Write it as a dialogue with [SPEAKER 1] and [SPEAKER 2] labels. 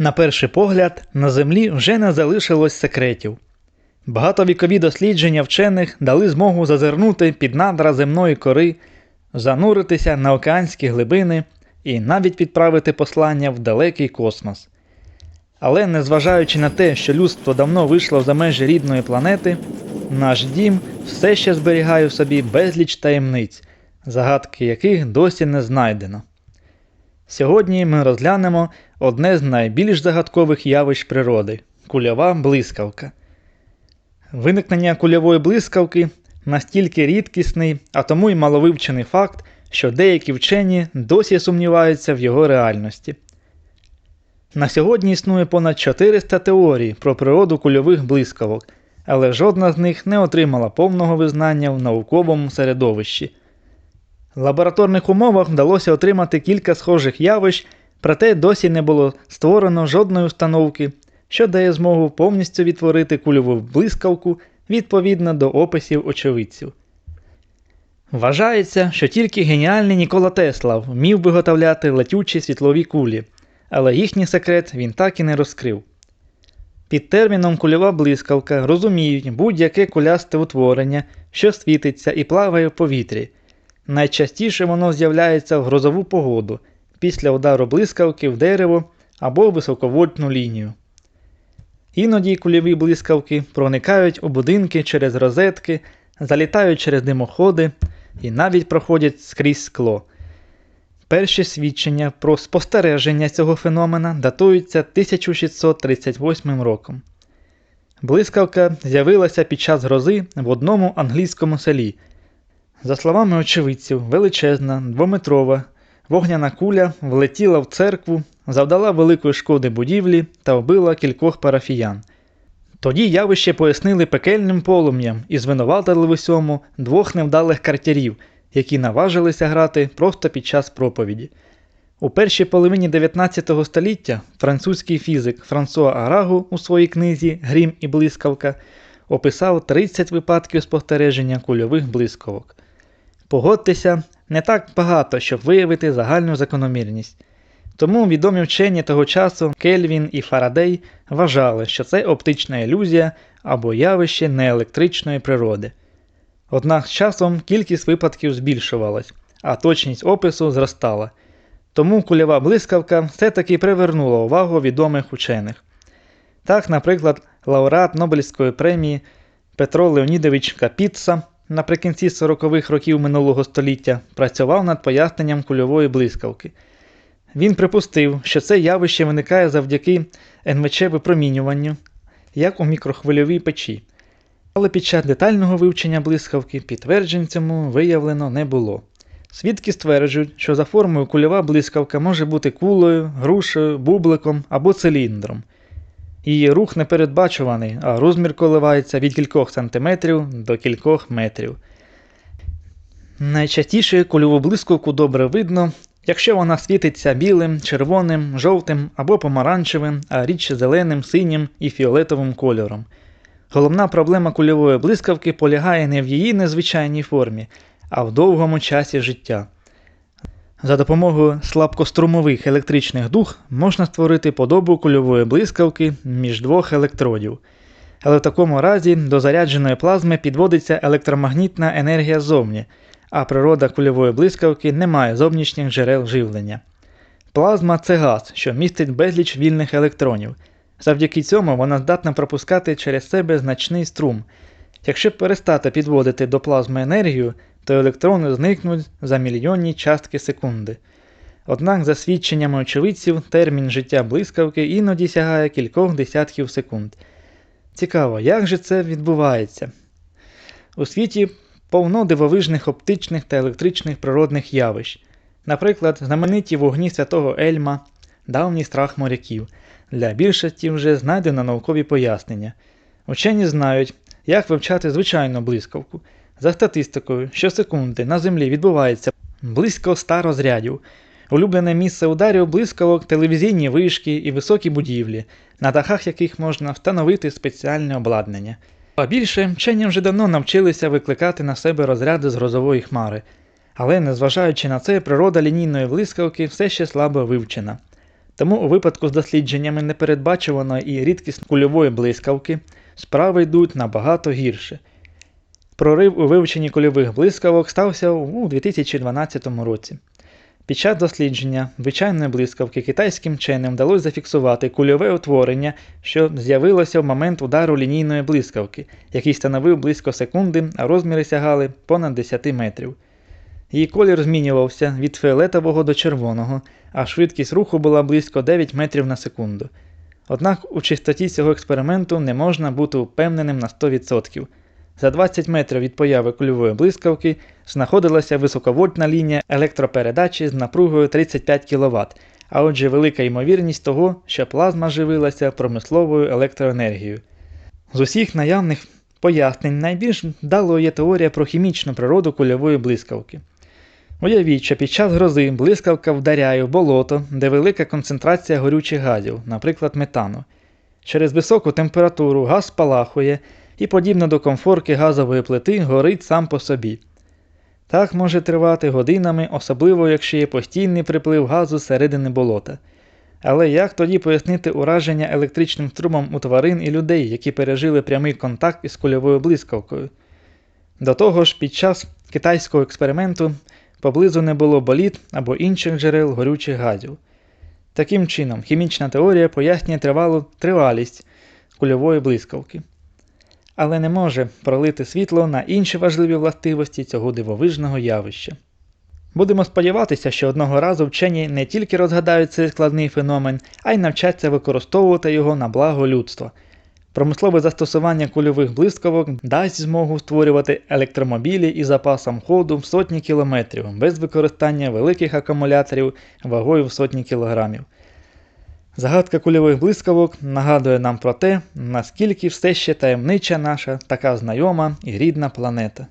[SPEAKER 1] На перший погляд, на Землі вже не залишилось секретів. Багатовікові дослідження вчених дали змогу зазирнути під надра земної кори, зануритися на океанські глибини і навіть відправити послання в далекий космос. Але незважаючи на те, що людство давно вийшло за межі рідної планети, наш дім все ще зберігає в собі безліч таємниць, загадки яких досі не знайдено. Сьогодні ми розглянемо одне з найбільш загадкових явищ природи кульова блискавка. Виникнення кульової блискавки настільки рідкісний, а тому й маловивчений факт, що деякі вчені досі сумніваються в його реальності. На сьогодні існує понад 400 теорій про природу кульових блискавок, але жодна з них не отримала повного визнання в науковому середовищі. В лабораторних умовах вдалося отримати кілька схожих явищ, проте досі не було створено жодної установки, що дає змогу повністю відтворити кульову блискавку відповідно до описів очевидців. Вважається, що тільки геніальний Нікола Тесла вмів виготовляти летючі світлові кулі, але їхній секрет він так і не розкрив. Під терміном кульова блискавка розуміють будь-яке кулясте утворення, що світиться і плаває в повітрі. Найчастіше воно з'являється в грозову погоду після удару блискавки в дерево або високовольтну лінію. Іноді кульові блискавки проникають у будинки через розетки, залітають через димоходи і навіть проходять скрізь скло. Перші свідчення про спостереження цього феномена датуються 1638 роком. Блискавка з'явилася під час грози в одному англійському селі. За словами очевидців, величезна, двометрова, вогняна куля влетіла в церкву, завдала великої шкоди будівлі та вбила кількох парафіян. Тоді явище пояснили пекельним полум'ям і звинуватили в усьому двох невдалих картярів, які наважилися грати просто під час проповіді. У першій половині 19 століття французький фізик Франсуа Арагу у своїй книзі Грім і блискавка описав 30 випадків спостереження кульових блискавок. Погодьтеся, не так багато, щоб виявити загальну закономірність. Тому відомі вчені того часу Кельвін і Фарадей вважали, що це оптична ілюзія або явище неелектричної природи. Однак з часом кількість випадків збільшувалась, а точність опису зростала. Тому кульова блискавка все-таки привернула увагу відомих учених. Так, наприклад, лауреат Нобелівської премії Петро Леонідович Капіца наприкінці 40-х років минулого століття працював над поясненням кульової блискавки. Він припустив, що це явище виникає завдяки НВЧ випромінюванню, як у мікрохвильовій печі. Але під час детального вивчення блискавки підтверджень цьому виявлено не було. Свідки стверджують, що за формою кульова блискавка може бути кулею, грушею, бубликом або циліндром. Її рух непередбачуваний, а розмір коливається від кількох сантиметрів до кількох метрів. Найчастіше кульову блискавку добре видно, якщо вона світиться білим, червоним, жовтим або помаранчевим, а рідше зеленим, синім і фіолетовим кольором. Головна проблема кульової блискавки полягає не в її незвичайній формі, а в довгому часі життя. За допомогою слабкострумових електричних дух можна створити подобу кульової блискавки між двох електродів. Але в такому разі до зарядженої плазми підводиться електромагнітна енергія ззовні, а природа кульової блискавки не має зовнішніх джерел живлення. Плазма це газ, що містить безліч вільних електронів. Завдяки цьому вона здатна пропускати через себе значний струм. Якщо перестати підводити до плазми енергію, то електрони зникнуть за мільйонні частки секунди. Однак, за свідченнями очевидців, термін життя блискавки іноді сягає кількох десятків секунд. Цікаво, як же це відбувається? У світі повно дивовижних оптичних та електричних природних явищ. Наприклад, знамениті вогні святого Ельма, давній страх моряків. Для більшості вже знайдено наукові пояснення. Учені знають, як вивчати звичайну блискавку. За статистикою, щосекунди на Землі відбувається близько 100 розрядів. Улюблене місце ударів блискавок телевізійні вишки і високі будівлі, на дахах яких можна встановити спеціальне обладнання. А більше вчені вже давно навчилися викликати на себе розряди з грозової хмари, але незважаючи на це, природа лінійної блискавки все ще слабо вивчена. Тому у випадку з дослідженнями непередбачуваної і рідкісної кульової блискавки справи йдуть набагато гірше. Прорив у вивченні кульових блискавок стався у 2012 році. Під час дослідження звичайної блискавки китайським вченим вдалося зафіксувати кульове утворення, що з'явилося в момент удару лінійної блискавки, який становив близько секунди, а розміри сягали понад 10 метрів. Її колір змінювався від фіолетового до червоного, а швидкість руху була близько 9 метрів на секунду. Однак у чистоті цього експерименту не можна бути впевненим на 100%. За 20 метрів від появи кульової блискавки знаходилася високовольтна лінія електропередачі з напругою 35 кВт, а отже велика ймовірність того, що плазма живилася промисловою електроенергією. З усіх наявних пояснень найбільш вдалою є теорія про хімічну природу кульової блискавки. Уявіть, що під час грози блискавка вдаряє в болото, де велика концентрація горючих газів, наприклад, метану. Через високу температуру газ спалахує і, подібно до комфорки газової плити, горить сам по собі. Так може тривати годинами, особливо якщо є постійний приплив газу середини болота. Але як тоді пояснити ураження електричним струмом у тварин і людей, які пережили прямий контакт із кульовою блискавкою? До того ж, під час китайського експерименту поблизу не було боліт або інших джерел горючих газів. Таким чином, хімічна теорія пояснює тривалу тривалість кульової блискавки, але не може пролити світло на інші важливі властивості цього дивовижного явища. Будемо сподіватися, що одного разу вчені не тільки розгадають цей складний феномен, а й навчаться використовувати його на благо людства. Промислове застосування кульових блискавок дасть змогу створювати електромобілі із запасом ходу в сотні кілометрів без використання великих акумуляторів вагою в сотні кілограмів. Загадка кульових блискавок нагадує нам про те, наскільки все ще таємнича наша така знайома і рідна планета.